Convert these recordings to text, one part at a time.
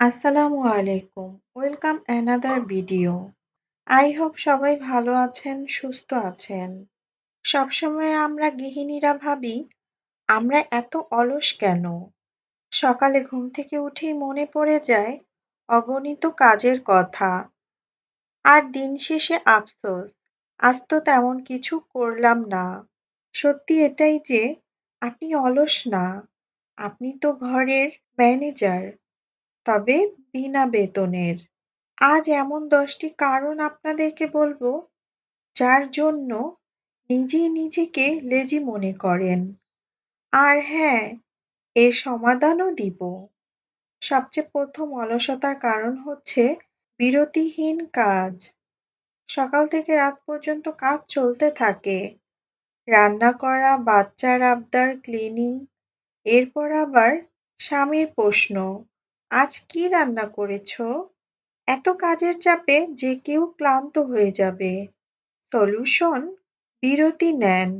আসসালামু আলাইকুম। Welcome another video. I hope সবাই ভালো আছেন, সুস্থ আছেন। সবসময় আমরা গৃহিণীরা ভাবি, আমরা এত অলস কেন? সকালে ঘুম থেকে উঠেই মনে পড়ে যায় অগণিত কাজের কথা। আর দিন শেষে আফসোস, আজ তো তেমন কিছু করলাম না। সত্যি এটাই যে আপনি অলস না, আপনি তো ঘরের ম্যানেজার। তবে বিনা বেতনের। আজ এমন দশটি কারণ আপনাদেরকে বলব, যার জন্য নিজেই নিজেকে লেজি মনে করেন। আর হ্যাঁ এর সমাধানও দিব। সবচেয়ে প্রথম অলসতার কারণ হচ্ছে বিরতিহীন কাজ। সকাল থেকে রাত পর্যন্ত কাজ চলতে থাকে। রান্না করা, বাচ্চার আবদার ক্লিনিং এরপর আবার স্বামীর প্রশ্ন। আজ কি রান্না করেছ? এত কাজের চাপে যে কেউ ক্লান্ত হয়ে যাবে। সলিউশন বিরতি নেন।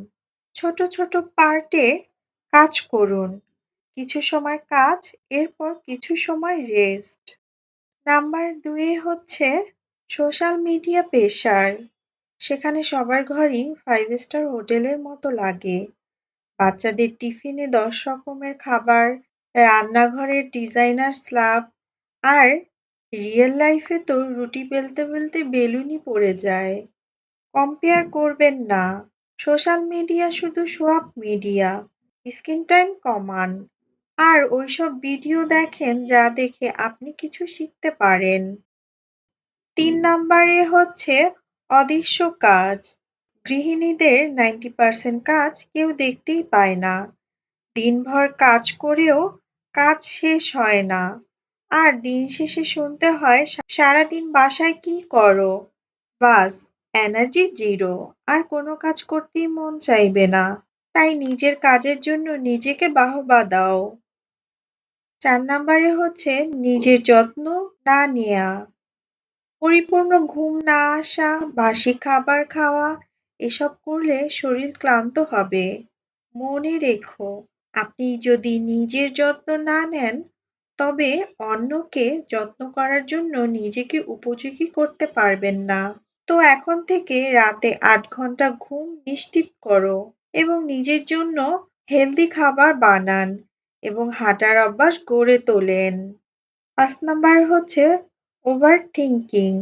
ছোট ছোট পার্টে কাজ করুন। কিছু সময় কাজ, এরপর কিছু সময় রেস্ট। নাম্বার দুয়ে হচ্ছে সোশ্যাল মিডিয়া প্রেশার সেখানে সবার ঘরই ফাইভ স্টার হোটেলের মতো লাগে বাচ্চাদের টিফিনে দশ রকমের খাবার রান্নাঘরের ডিজাইনার স্ল্যাব আর রিয়েল লাইফে তো রুটি বেলতে বেলতে বেলুনই পড়ে যায়। কম্পেয়ার করবেন না, সোশ্যাল মিডিয়া শুধু সোয়াব মিডিয়া, স্ক্রিন টাইম কমান। আর ওইসব ভিডিও দেখেন যা দেখে আপনি কিছু শিখতে পারেন। তিন নাম্বারে হচ্ছে অদৃশ্য কাজ। গৃহিণীদের নাইনটি পার্সেন্ট কাজ কেউ দেখতেই পায় না। দিনভর কাজ করেও কাজ শেষ হয় না। আর দিন শেষে শুনতে হয়, সারাদিন বাসায় কি করো? বাস এনার্জি জিরো আর কোনো কাজ করতেই মন চাইবে না। তাই নিজের কাজের জন্য নিজেকে বাহবা দাও। চার নাম্বারে হচ্ছে নিজের যত্ন না নেয়া। পরিপূর্ণ ঘুম না আসা, বাসি খাবার খাওয়া, এসব করলে শরীর ক্লান্ত হবে। মনে রেখো। আপনি যদি নিজের যত্ন না নেন, তবে অন্যকে যত্ন করার জন্য নিজেকে উপযোগী করতে পারবেন না। তো এখন থেকে রাতে আট ঘণ্টা ঘুম নিশ্চিত করো এবং নিজের জন্য হেলদি খাবার বানান এবং হাঁটার অভ্যাস গড়ে তোলেন। পাঁচ নাম্বার হচ্ছে ওভার থিঙ্কিং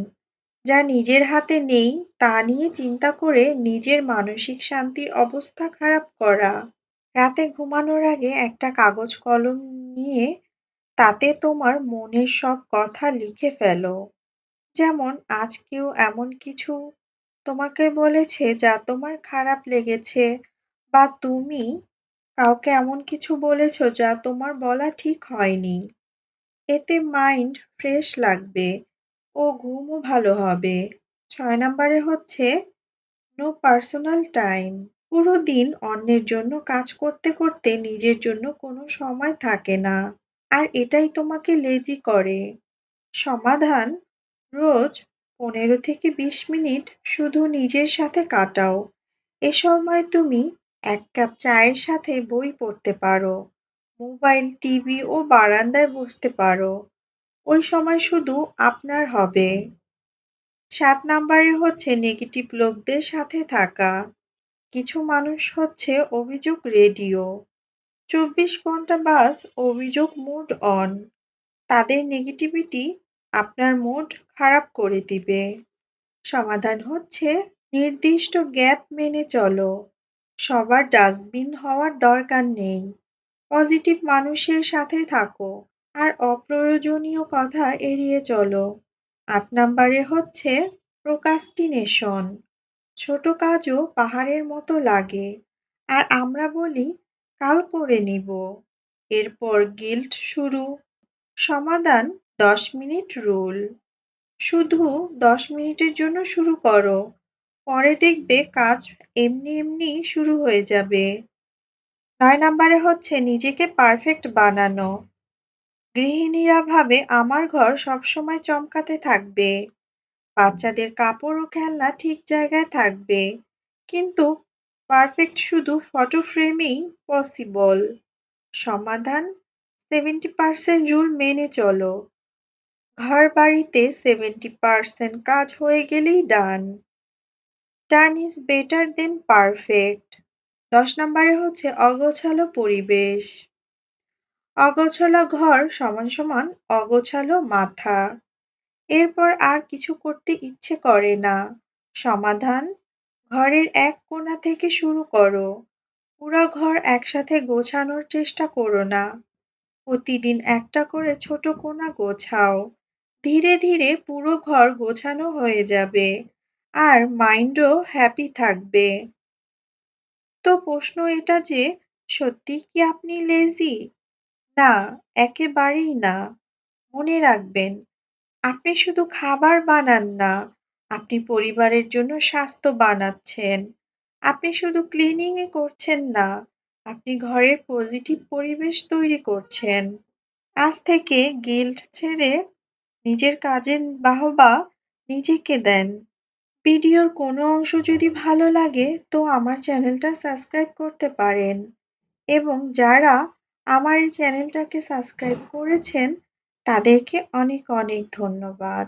যা নিজের হাতে নেই তা নিয়ে চিন্তা করে নিজের মানসিক শান্তির অবস্থা খারাপ করা। রাতে ঘুমানোর আগে একটা কাগজ কলম নিয়ে তাতে তোমার মনের সব কথা লিখে ফেলো। যেমন, আজ কেউ এমন কিছু তোমাকে বলেছে যা তোমার খারাপ লেগেছে বা তুমি কাউকে এমন কিছু বলেছ যা তোমার বলা ঠিক হয়নি। এতে মাইন্ড ফ্রেশ লাগবে ও ঘুমও ভালো হবে। ছয় নম্বরে হচ্ছে, নো পার্সোনাল টাইম। পুরো দিন অন্যের জন্য কাজ করতে করতে নিজের জন্য কোনো সময় থাকে না। আর এটাই তোমাকে লেজি করে। সমাধান, রোজ পনেরো থেকে বিশ মিনিট শুধু নিজের সাথে কাটাও। এ সময় তুমি এক কাপ চায়ের সাথে বই পড়তে পারো, মোবাইল টিভি ও বারান্দায় বসতে পারো। ওই সময় শুধু আপনার হবে। সাত নাম্বারে হচ্ছে নেগেটিভ লোকদের সাথে থাকা। কিছু মানুষ হচ্ছে অভিযোগ রেডিও, চব্বিশ ঘণ্টা বাস, অভিযোগ মুড অন। তাদের নেগেটিভিটি আপনার মুড খারাপ করে দিবে। সমাধান হচ্ছে নির্দিষ্ট গ্যাপ মেনে চলো। সবার ডাস্টবিন হওয়ার দরকার নেই। পজিটিভ মানুষের সাথে থাকো আর অপ্রয়োজনীয় কথা এড়িয়ে চলো। আট নাম্বারে হচ্ছে প্রোকাস্টিনেশন ছোট কাজও পাহাড়ের মতো লাগে। আর আমরা বলি, কাল করে নিব। এরপর গিল্ট শুরু। সমাধান দশ মিনিট রুল। শুধু দশ মিনিটের জন্য শুরু করো। পরে দেখবে কাজ এমনি এমনি শুরু হয়ে যাবে। নয় নাম্বারে হচ্ছে নিজেকে পারফেক্ট বানানো। গৃহিণীরা ভাবে আমার ঘর সবসময় চমকাতে থাকবে। বাচ্চাদের কাপড় ও খেলনা ঠিক জায়গায় থাকবে। কিন্তু পারফেক্ট শুধু ফটো ফ্রেমেই পসিবল সমাধান? সেভেন্টি পার্সেন্ট রুল মেনে চলো। ঘরবাড়িতে সেভেন্টি পার্সেন্ট কাজ হয়ে গেলেই done done is better than perfect দশ নম্বরে হচ্ছে অগোছালো পরিবেশ। অগোছালো ঘর সমান সমান অগোছালো মাথা। এরপর আর কিছু করতে ইচ্ছে করে না। সমাধান? ঘরের এক কোণা থেকে শুরু করো। পুরো ঘর একসাথে গোছানোর চেষ্টা করো না। প্রতিদিন একটা করে ছোট কোণা গোছাও। ধীরে ধীরে পুরো ঘর গোছানো হয়ে যাবে। আর মাইন্ডও হ্যাপি থাকবে। তো প্রশ্ন এটা যে, সত্যি কি আপনি লেজি না, একেবারেই না। মনে রাখবেন আপনি শুধু খাবার বানান না, আপনি পরিবারের জন্য স্বাস্থ্য বানাচ্ছেন। আপনি শুধু ক্লিনিংই করছেন না, আপনি ঘরের পজিটিভ পরিবেশ তৈরি করছেন। আজ থেকে গিল্ট ছেড়ে নিজের কাজের বাহবা নিজেকে দেন। ভিডিওর কোনো অংশ যদি ভালো লাগে তো আমার চ্যানেলটা সাবস্ক্রাইব করতে পারেন। এবং যারা আমার এই চ্যানেলটাকে সাবস্ক্রাইব করেছেন তাদেরকে অনেক অনেক ধন্যবাদ।